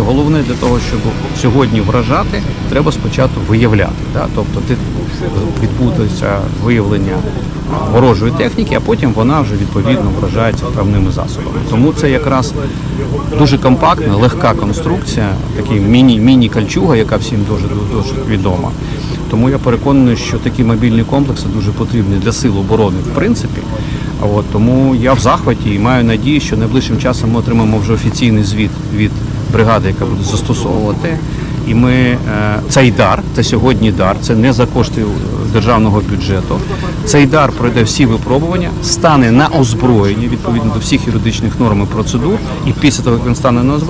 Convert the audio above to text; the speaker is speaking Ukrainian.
що головне для того, щоб сьогодні вражати, треба спочатку виявляти. Да? Тобто відбудеться виявлення ворожої техніки, а потім вона вже відповідно вражається правними засобами. Тому це якраз дуже компактна, легка конструкція, такий міні, міні-кальчуга, яка всім дуже дуже відома. Тому я переконаний, що такі мобільні комплекси дуже потрібні для сил оборони, в принципі. От, тому я в захваті і маю надію, що найближчим часом ми отримаємо вже офіційний звіт від бригади, яка буде застосовувати. І ми е, цей дар, це сьогодні дар, це не за кошти е, державного бюджету. Цей дар пройде всі випробування, стане на озброєння відповідно до всіх юридичних норм і процедур. І після того, як він стане на озброєння,